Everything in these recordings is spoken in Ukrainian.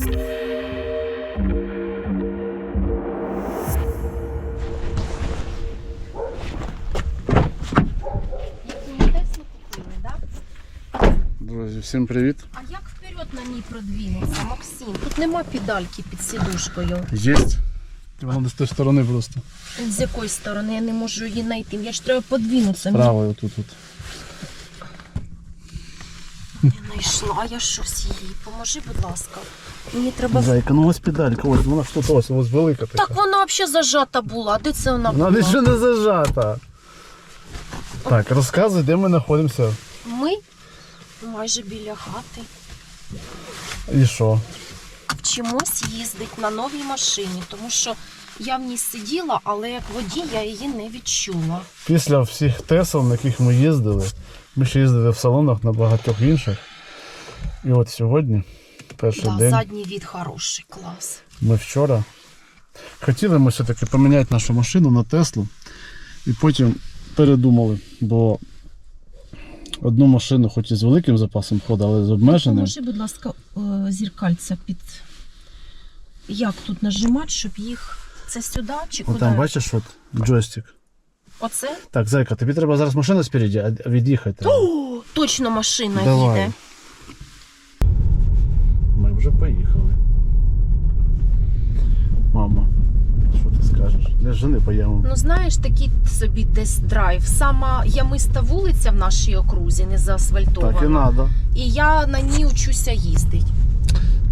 Друзі, всім привіт. А як вперед на ній продвинутися, Максим? Тут нема педальки під сідушкою. Єсть. Вона з тої сторони просто. З якої сторони я не можу її знайти. Я ж треба подвинутися. Правою тут. тут. Знайшла я щось її. Поможи, будь ласка. Мені треба. Зайка, ну ось педалька, ось вона ж тут ось, ось велика така. Так вона взагалі зажата була. Де це вона була? Вона нічого не зажата. Так, розказуй, де ми знаходимося. Ми майже біля хати. І що? Вчимось їздить на новій машині, тому що я в ній сиділа, але як водій я її не відчула. Після всіх тесел, на яких ми їздили, ми ще їздили в салонах на багатьох інших. І от сьогодні, перший Да, день, задній від хороший, клас. ми вчора хотіли ми все-таки поміняти нашу машину на Теслу. І потім передумали, бо одну машину, хоч і з великим запасом ходу, але з обмеженим. Поможи, будь ласка, е, зеркальця під. Як тут нажимати, щоб їх. Це сюди чи куди? там бачиш от джойстик. Оце? Так, зайка, тобі треба зараз машина спереді, а від'їхати. О, точно машина Давай. їде. Вже поїхали. Мама, що ти скажеш? Не жени по ямам. Ну, знаєш, такий собі десь драйв. Сама ямиста вулиця в нашій окрузі, не заасфальтована. Так і треба. І я на ній учуся їздити.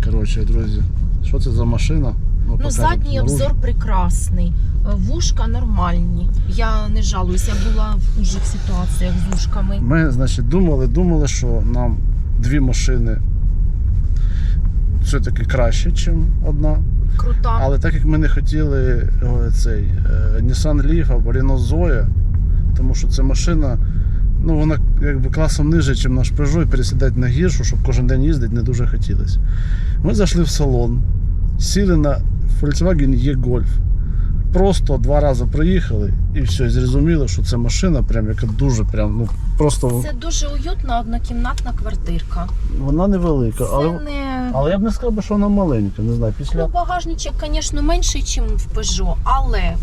Коротше, друзі, що це за машина? Ну, покажемо задній знаружи. обзор прекрасний. Вушка нормальні. Я не жалуюся, я була в хужих ситуаціях з вушками. Ми, значить, думали, думали, що нам дві машини все-таки краще, ніж одна. Крута. Але так як ми не хотіли цей е, Nissan Leaf або Renault Zoe, тому що ця машина, ну вона якби класом ниже, ніж наш Peugeot, і пересідати на гіршу, щоб кожен день їздити, не дуже хотілося. Ми зайшли в салон, сіли на Volkswagen E-Golf. Просто два рази проїхали і все, і зрозуміли, що це машина, прям, яка дуже прям, ну просто Це дуже уютна однокімнатна квартирка. вона невелика. Це Але, не але я б не сказав, би, що вона маленька. Не знаю, ну, багажничок, звісно, менший, ніж в Peugeot, але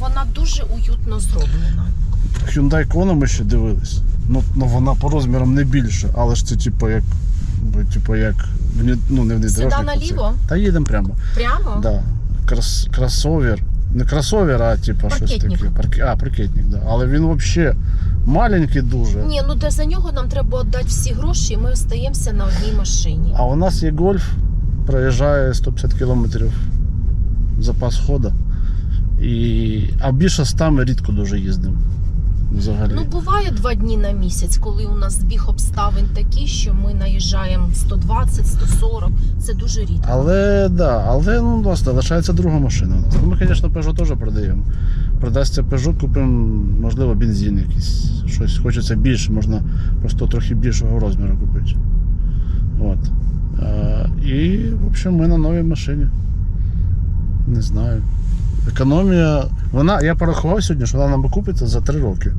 вона дуже уютно зроблена. Hyundai Kona ми ще дивились. Ну, ну вона по розмірам не більше, але ж це типу як. Типу як. вні- Ну, не внедорожник. Сюди а це- наліво? Та їдемо прямо. Прямо? Да. Крос, кросовер. Не кросовер, а типу щось таке. Парк... А, паркетник, да. Але він взагалі маленький дуже. Ні, ну де за нього нам треба віддати всі гроші, і ми остаємося на одній машині. А у нас є гольф, проїжджає 150 кілометрів запас ходу. І... А більше 100 ми рідко дуже їздимо. Взагалі. Ну, буває два дні на місяць, коли у нас збіг обставин такий, що ми наїжджаємо 120, 140. Це дуже рідко. Але да, але ну да, залишається друга машина. у нас. Ну, ми, звісно, Peugeot теж продаємо. Продасться Peugeot, купимо, можливо, бензин якийсь. Щось хочеться більше, можна просто трохи більшого розміру купити. От. Е, і, в общем, ми на новій машині. Не знаю. Економія. Вона, я порахував сьогодні, що вона нам окупиться за 3 роки.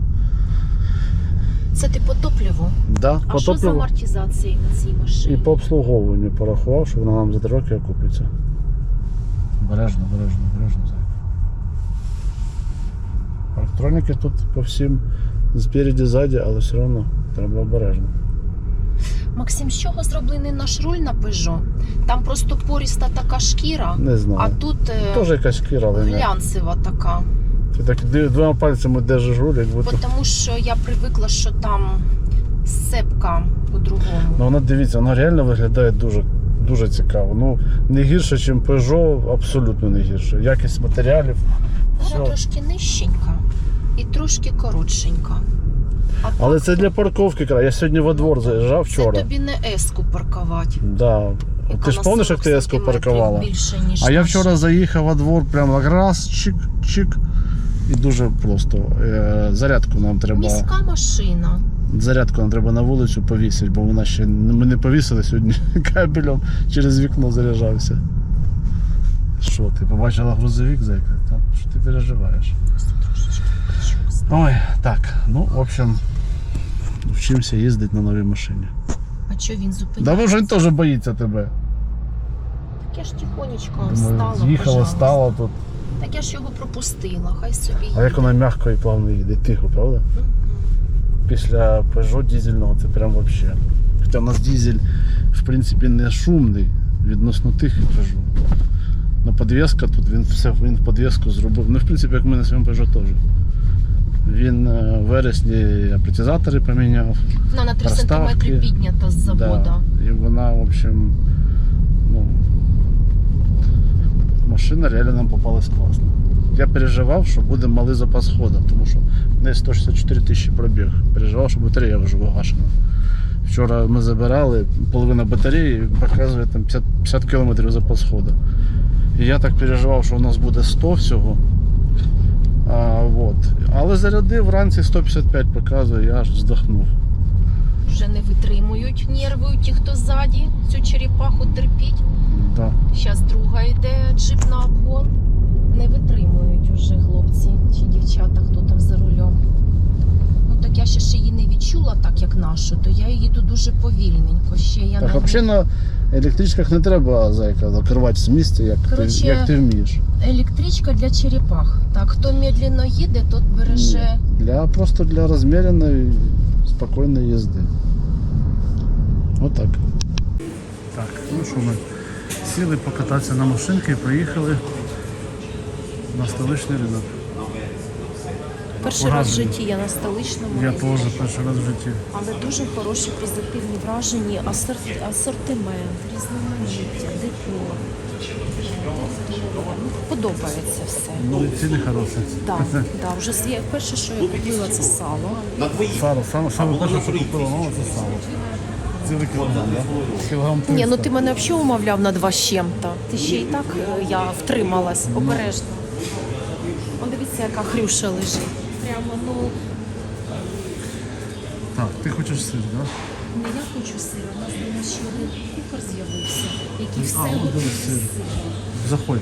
Це ти по топливу. Да, А по що з топливу амортизацією на цій і машині? по обслуговуванню порахував, що вона нам за 3 роки окупиться. Обережно, обережно, обережно, зайка. Парктроніки тут по всім спереді, ззаді, але все одно треба обережно. Максим, з чого зроблений наш руль на Peugeot? Там просто поріста така шкіра, Не знаю. а тут е, Теж якась шкіра, але не. глянцева така. Ти так двома пальцями держиш руль, як будто. Тому що я привикла, що там сцепка по-другому. Ну вона дивіться, вона реально виглядає дуже, дуже цікаво. Ну, не гірше, ніж Peugeot, абсолютно не гірше. Якість матеріалів. Вона Все. трошки нижченька і трошки коротшенька. А Але так це для парковки. кра- Я сьогодні во двор заїжджав Це вчора. тобі не еску паркувати. Да. Ти ж пам'ятаєш, як ти еску паркувала? Більше, ніж А я вчора заїхав во двор, прямо раз, чик-чик. І дуже просто. Е, зарядку нам треба. Міська машина. Зарядку нам треба на вулицю повісити, бо вона ще ми не повісили сьогодні кабелем через вікно заряджався. Що, ти побачила грузовик, зайка? Що ти переживаєш? Ой, так, ну, в общем, вчимося їздити на новій машині. А що він Да зупиняється? може він теж боїться тебе. Так я ж тихонечко встала. З'їхала, стала тут. Так я ж його пропустила, хай собі А як вона м'яко і плавно їде, тихо, правда? Мгм. Після Peugeot дизельного це прям вообще. Хоча у нас дизель, в принципі, не шумний відносно тих Peugeot. На підвізка тут він все він підвізку зробив. Ну, в принципі, як ми на своєму Peugeot теж. Він е, в вересні амортизатори поміняв. Вона на 3 Проставки. сантиметри піднята з завода. Да. І вона, в общем, ну, машина реально нам попалась класно. Я переживав, що буде малий запас ходу, тому що в неї 164 тисячі пробіг. Переживав, що батарея вже вигашена. Вчора ми забирали половина батареї, показує там 50, 50 км запас ходу. І я так переживав, що у нас буде 100 всього. А, вот. Але зарядив вранці 155 показує, я аж вздохнув. Вже не витримують нерви ті, хто ззаді цю черепаху терпіть. Да. Зараз друга йде джип на обгон. Не витримують уже хлопці чи дівчата, хто там за рулем. Ну так я ще ж її не відчула так, як нашу, то я їду дуже повільненько. Ще я Так, на взагалі на електричках не треба зайка закривати з місця, як, Короче, ти, як ти вмієш. Електричка для черепах. Так, хто медленно їде, тот береже. Ні, Для, просто для розміреної, спокійної їзди. Отак. Так, ну що ми сіли покататися на машинки і поїхали на столичний ринок. Перший раз в житті я на столичному. Я теж перший раз в житті. Але дуже хороші позитивні враження, асорт- асортимент, різноманіття, декор. Ну, Подобається все. Ну, ціни хороші. Так, да, вже я перше, що я купила, це сало. Сало, саме, саме перше, що купила мама, це сало. Цілий кілограм, так? Кілограм Ні, ну ти мене взагалі умовляв на два з чим-то. Ти ще і так е, я втрималась обережно. Он дивіться, яка хрюша лежить. Прямо, ну, Так, ти хочеш сир, так? не я хочу сир, у нас дома ще один кухар з'явився, який все А, ось готує дивись, з сир. сиром. Заходь.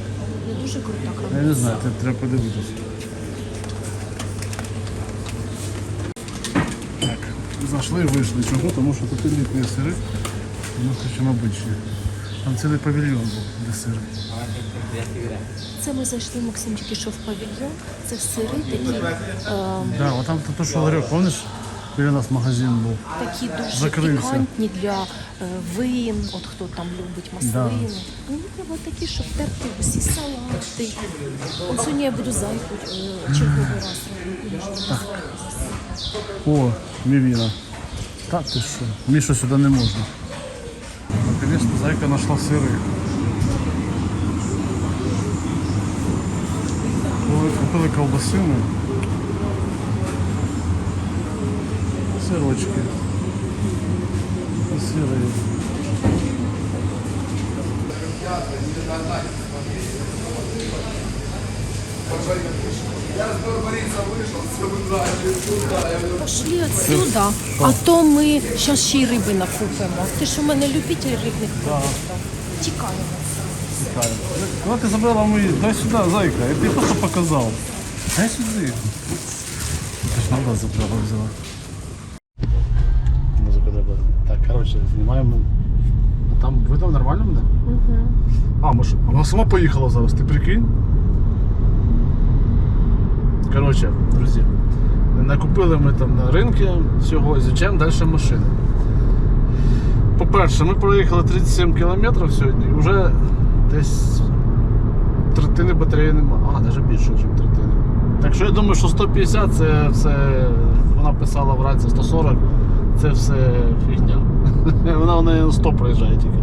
Ну, дуже крута Я не знаю, це треба подивитися. Так, зайшли і вийшли. Чого? Тому що тут елітні сири, ми хочемо обичні. Там цілий павільйон був, де сири. Це ми зайшли, Максим тільки що в павільйон. Це сири такі, е, Да, от там то, що ларьок, пам'ятаєш, біля нас магазин був. такі дуже Закрився. пікантні для е, вин, от хто там любить маслини. Ну, треба такі, щоб терти усі салати. От сьогодні я буду зайку е, черговий раз робити. О, мівіна. Так ти що? Міша сюди не можна. Наконец-то зайка знайшла сири. Купили ковбасину. Сирочки. І сири. Пошли отсюда, а то ми зараз ще й риби накупимо. Ти ж у мене любитель рибних продуктів. Тікаємо. Чекаю. Коли ти забрала мої, дай сюди, зайка, я тобі просто показав. Дай сюди. Ти ж надо забрала, взяла. Музику треба. Так, коротше, знімаємо. А Там видно нормально буде? Угу. А, може, вона сама поїхала зараз, ти прикинь? Коротше, друзі, накупили ми там на ринку всього, ізучаємо далі машини. По-перше, ми проїхали 37 кілометрів сьогодні, вже десь третини батареї немає. А, навіть більше, ніж третини. Так що я думаю, що 150 це все, вона писала вранці 140, це все фігня. Вона в неї 100 проїжджає тільки.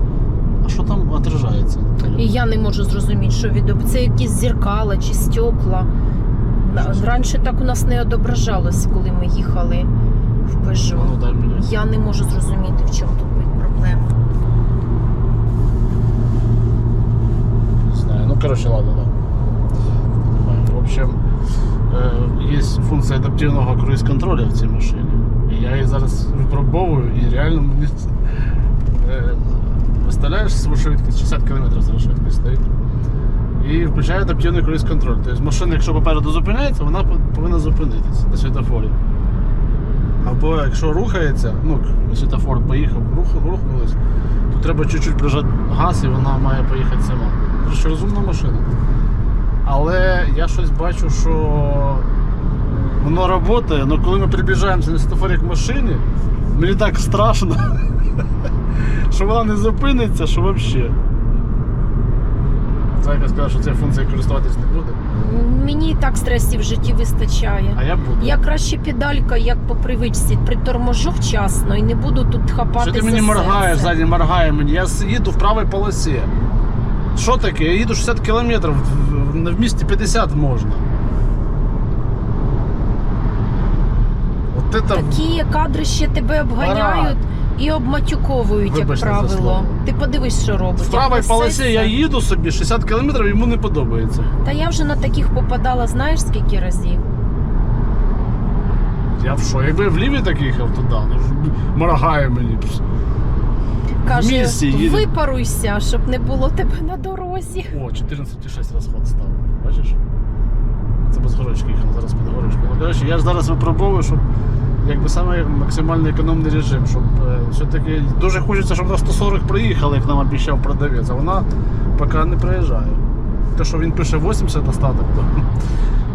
А що там отражається? І я не можу зрозуміти, що від це якісь зеркала чи стекла. Раніше так у нас не відображалось, коли ми їхали в Ну, Peugeot. дай мені. Я не можу зрозуміти, в чому тут проблема. Не знаю. Ну, короче, ладно, да. В общем, е, є функція адаптивного круїз-контролю в цій машині. І я її зараз випробовую і реально мені. е, Виставляєш свою швидкість, 60 км зараз швидкість стоїть. І включає адаптивний круїз-контроль. Тобто машина, якщо попереду зупиняється, вона повинна зупинитися на світофорі. Або якщо рухається, ну, світофор поїхав, рух, рухнулись, то треба чуть-чуть прижати газ і вона має поїхати сама. Коротше, розумна машина. Але я щось бачу, що воно працює, але коли ми приближаємося на світофорі к машині, мені так страшно, що вона не зупиниться, що взагалі. Зайка сказала, що цією функцією користуватись не буде, Мені і так стресів в житті вистачає. а я буду. Я краще педалька, як по привичці, приторможу вчасно і не буду тут хапатися. Що ти мені моргаєш, ззаді моргає мені. Я їду в правій полосі. Що таке? Я їду 60 кілометрів, в- місті 50 можна. От це Такі кадри ще тебе обганяють і обматюковують, Вибачте як правило. Ти подивись, що робить. в правій полосі я їду собі 60 кілометрів, йому не подобається. Та я вже на таких попадала, знаєш скільки разів? Я в що? Якби я в лівій так їхав, то да, ну, моргає мені. Каже, місті їде. випаруйся, щоб не було тебе на дорозі. О, 14,6 розход став. Бачиш? Це без горочки їхав, зараз під горочку. Ну, коротше, я ж зараз випробовую, щоб якби саме максимально економний режим, щоб е, все-таки дуже хочеться, щоб на 140 проїхали, як нам обіцяв продавець, а вона поки не проїжджає. Те, що він пише 80 остаток, то,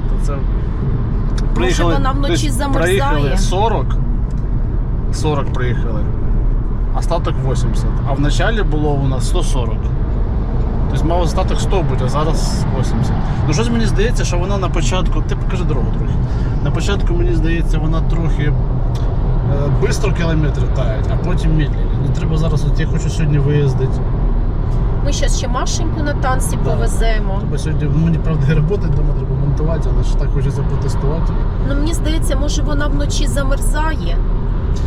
то це. вона вночі десь замерзає? Проїхали 40. 40 проїхали. Остаток 80. А в началі було у нас 140. Тобто мав остаток 100 бути, а зараз 80. Ну щось мені здається, що вона на початку. Ти покажи дорогу трохи. На початку мені здається, вона трохи е, бистро кілометри таять, а потім медленні. Ну треба зараз, от я хочу сьогодні виїздити. Ми зараз ще Машеньку на танці Да. повеземо. Треба сьогодні, ну, мені правда роботи вдома треба монтувати, але ж так хочеться потестувати. Ну мені здається, може вона вночі замерзає,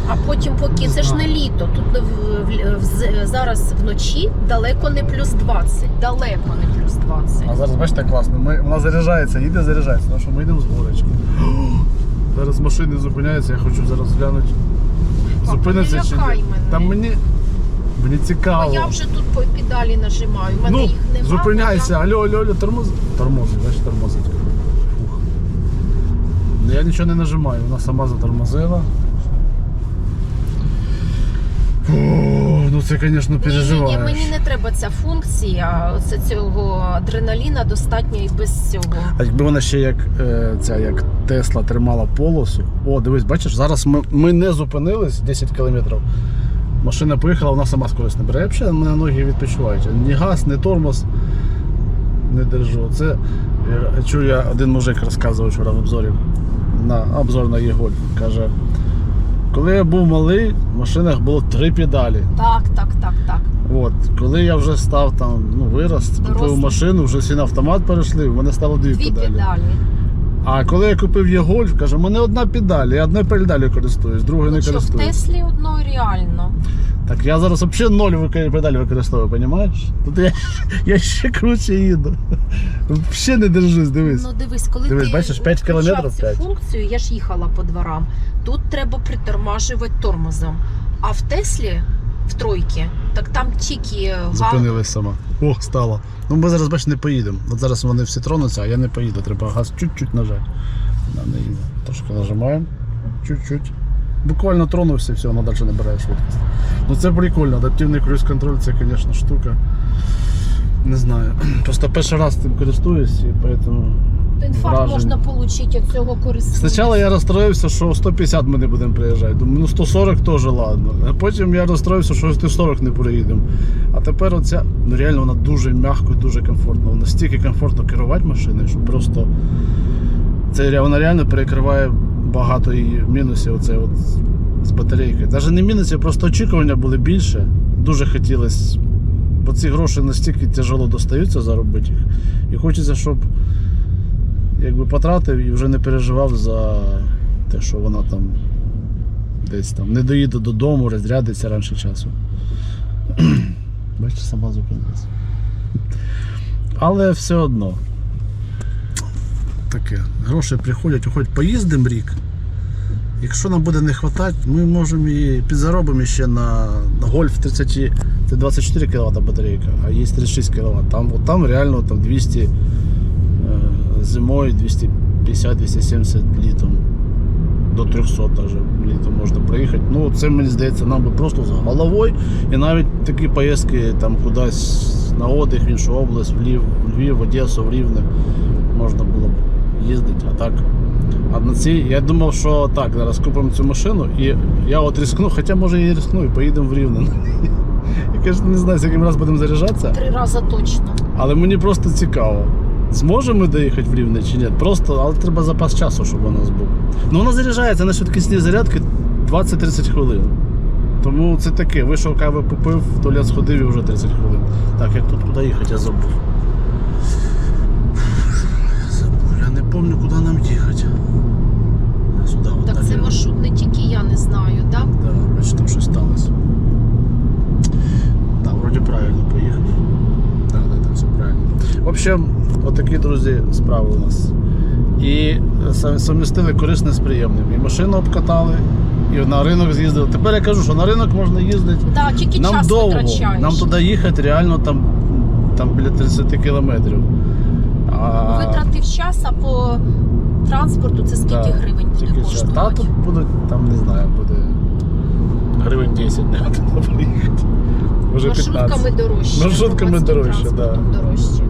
а потім поки це ж не літо. Тут в- в- в- зараз вночі далеко не плюс 20. Далеко не плюс 20. А зараз бачите класно. Ми, вона заряджається, їде, заряджається, тому що ми йдемо з горочки. Зараз машини зупиняються, я хочу зараз глянути. Зупиниться чи ні. мене. Та мені, мені Бо цікаво. я вже тут по педалі нажимаю. Мене ну, їх немає. зупиняйся, алло, алло, алло, тормози. Тормози, бачиш, тормозить. Ну, Я нічого не нажимаю, вона сама затормозила. Фу, ну це, звісно, Ні, ні, ні, мені не треба ця функція. Оце цього адреналіна достатньо і без цього. А якби вона ще як е, ця як Тесла тримала полосу. О, дивись, бачиш, зараз ми, ми не зупинились 10 кілометрів. Машина поїхала, вона сама скорость не бере. Я взагалі мене ноги відпочивають. Ні газ, ні тормоз не держу. Це я чую, я один мужик розказував вчора в обзорі на обзор на Єгольф. Каже, коли я був малий, в машинах було три педалі. Так, так, так, так. От, коли я вже став там, ну, вирос, купив машину, вже всі на автомат перейшли, в мене стало дві, Дві педалі. а коли я купив є гольф, каже, в мене одна педаль, я одною педалю користуюсь, другою Ну не що, в користуюсь. Теслі одно реально. Так я зараз взагалі ноль педаль використовую, розумієш? Тут я, я ще круче їду. Взагалі не держусь, дивись. Ну дивись, коли Дивись, ти бачиш, п'ять включав кілометрів, цю п'ять. функцію, я ж їхала по дворам. Тут треба притормажувати тормозом. А в Теслі, в тройці, так там тільки газ. Зупинилась сама. О, стало. Ну ми зараз, бачиш, не поїдемо. От зараз вони всі тронуться, а я не поїду. Треба газ чуть-чуть нажати. Не їде. Трошки нажимаємо. Чуть-чуть. Буквально тронувся, все, вона далі не бере швидкість. Ну це прикольно, адаптивний круїз-контроль це, звісно, штука. Не знаю. Просто перший раз цим користуюсь і поэтому. Інфаркт враження. можна отримати від цього користування. Спочатку я розстроївся, що 150 ми не будемо приїжджати. Думаю, ну 140 теж ладно. А потім я розстроївся, що 140 не приїдемо. А тепер оця, ну реально вона дуже м'яко, дуже комфортно. Настільки комфортно керувати машиною, що просто це вона реально перекриває багато її мінусів оце от з батарейкою. Навіть не мінусів, просто очікування були більше. Дуже хотілося. Бо ці гроші настільки тяжело достаються заробити їх. І хочеться, щоб якби потратив і вже не переживав за те, що вона там десь там не доїде додому, розрядиться раніше часу. Бачите, сама зупинилася. Але все одно. Таке. Гроші приходять, хоч поїздимо рік. Якщо нам буде не вистачати, ми можемо і підзаробимо ще на, гольф 30, це 24 кВт батарейка, а є 36 кВт. Там, там реально там 200 е, зимою 250-270 літом. до 300 навіть літом можна проїхати. Ну, це мені здається, нам би просто з головою. І навіть такі поїздки там кудись на отдих в іншу область, в Львів, в Львів, в Одесу, в Рівне можна було б їздити. А так. А на цій я думав, що так, зараз купимо цю машину і я от рискну, хоча може і рискну, і поїдемо в Рівне. Я кажу, не знаю, з яким раз будемо заряджатися. Три рази точно. Але мені просто цікаво, зможемо ми доїхати в Рівне чи ні. Просто, але треба запас часу, щоб у нас був. Ну вона заряджається на швидкісні зарядки 20-30 хвилин. Тому це таке, вийшов кави попив, в туалет сходив і вже 30 хвилин. Так, як тут куди їхати, я забув. Пам'ятаю, куди нам їхати. Сюди, от Так це маршрут не тільки я не знаю, так? Да, бачиш, там щось сталося. Так, вроді правильно поїхав. Так, так, так, все правильно. В общем, отакі, друзі, справи у нас. І е, совмістили корисне з приємним. І машину обкатали, і на ринок з'їздили. Тепер я кажу, що на ринок можна їздити. Да, тільки Нам час довго. витрачаєш. Нам туди їхати реально там, там біля 30 кілометрів. А, Витратив час, а по транспорту це скільки Да, гривень буде тільки час. Та тут будуть, там не знаю, буде гривень 10 не приїхати. Може 15. Маршрутками дорожче. Маршрутками дорожче, так. да. дорожче.